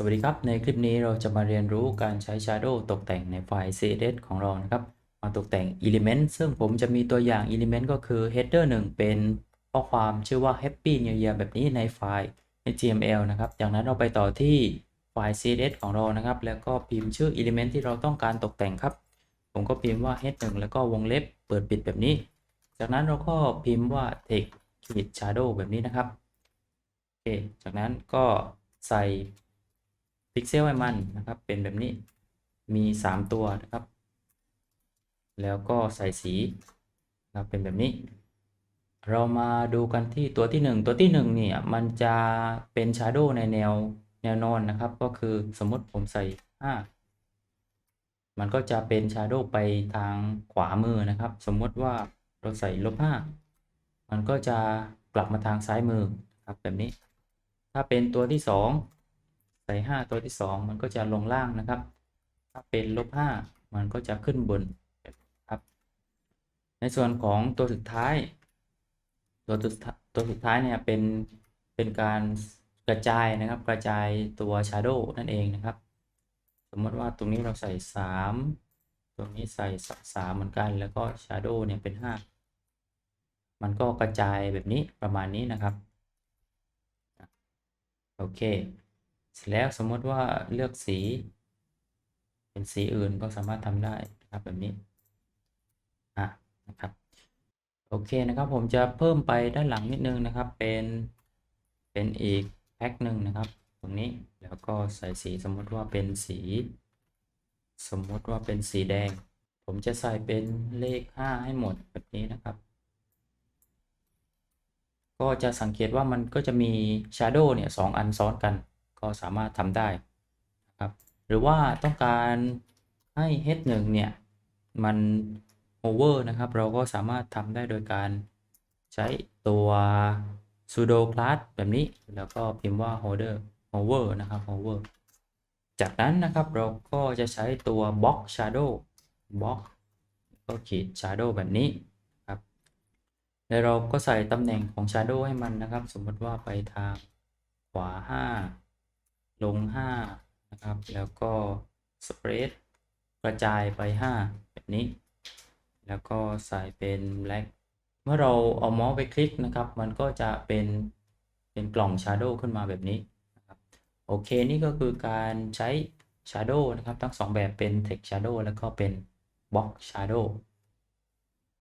สวัสดีครับ ในคลิปนี้เราจะมาเรียนรู้การใช้ Shadow ตกแต่งในไฟล์ CSS ของเรานะครับ มาตกแต่ง Element ซึ่งผมจะมีตัวอย่าง Element ก็คือ Header 1 เป็นข้อความชื่อว่า Happy New Year แบบนี้ในไฟล์ HTML นะครับ จากนั้นเราไปต่อที่ไฟล์ CSS ของเรานะครับ แล้วก็พิมพ์ชื่อ Element ที่เราต้องการตกแต่งครับ ผมก็พิมพ์ว่า head 1แล้วก็วงเล็บเปิดปิดแบบนี้ จากนั้นเราก็พิมพ์ว่า text-shadow แบบนี้นะครับโอเคจากนั้นก็ใส่ พิกเซลให้มันนะครับ เป็นแบบนี้มี 3 ตัวนะครับ แล้วก็ใส่สีนะครับเป็นแบบนี้ เรามาดูกันที่ตัวที่ 1 ตัวที่ 1 เนี่ย มันจะเป็น shadow ในแนวแนวนอนนะครับ ก็คือสมมติผมใส่ 5 มันก็จะเป็น shadow ไปทางขวามือนะครับ สมมติว่าเราใส่ลบ5มันก็จะกลับมาทางซ้ายมือครับแบบนี้ ถ้าเป็นตัวที่ 2 ใส่ 5 ตัวที่ 2 มันก็จะลงล่างนะครับ ถ้าเป็นลบ 5 มันก็จะขึ้นบนครับ ในส่วนของตัวสุดท้าย ตัวสุดตัวสุดท้ายเนี่ยเป็นเป็นการกระจายนะครับกระจายตัว shadow นั่นเองนะครับ สมมติว่าตรงนี้เราใส่ 3 ตรงนี้ใส่ 3 เหมือนกัน แล้วก็ shadow เนี่ยเป็น 5 มันก็กระจายแบบนี้ประมาณนี้นะครับ โอเค แล้วสมมติว่าเลือกสี เป็นสีอื่นก็สามารถทำได้นะครับแบบนี้อะนะครับโอเคนะครับผมจะเพิ่มไปด้านหลังนิดนึงนะครับเป็นเป็นอีกแพ็คหนึ่งนะครับ ตรงนี้แล้วก็ใส่สีสมมติว่าเป็นสี สมมติว่าเป็นสีแดง ผมจะใส่เป็นเลข 5 ให้หมดแบบนี้นะครับ ก็จะสังเกตว่ามันก็จะมี Shadow เนี่ยสองอันซ้อนกัน ก็สามารถทำได้นะครับหรือว่าต้องการให้ h1 เนี่ยมัน over นะครับเราก็สามารถทำได้โดยการใช้ตัว sudo class แบบนี้แล้วก็พิมพ์ว่า holder hover นะครับ hover จากนั้นนะครับเราก็จะใช้ตัว box shadow box ก็ขีด shadow แบบนี้ครับแล้วเราก็ใส่ตำแหน่งของ shadow ให้มันนะครับ สมมติว่าไปทางขวา 5 ลง5นะครับ แล้วก็ spread กระจายไป 5 แบบนี้ แล้วก็ใส่เป็น black เมื่อเราเอาเมาส์ไปคลิกนะครับ มันก็จะเป็นเป็นกล่อง shadow ขึ้นมาแบบนี้นะครับโอเค นี่ก็คือการใช้ shadow นะครับ ทั้ง 2 แบบเป็น text shadow แล้วก็เป็น box shadow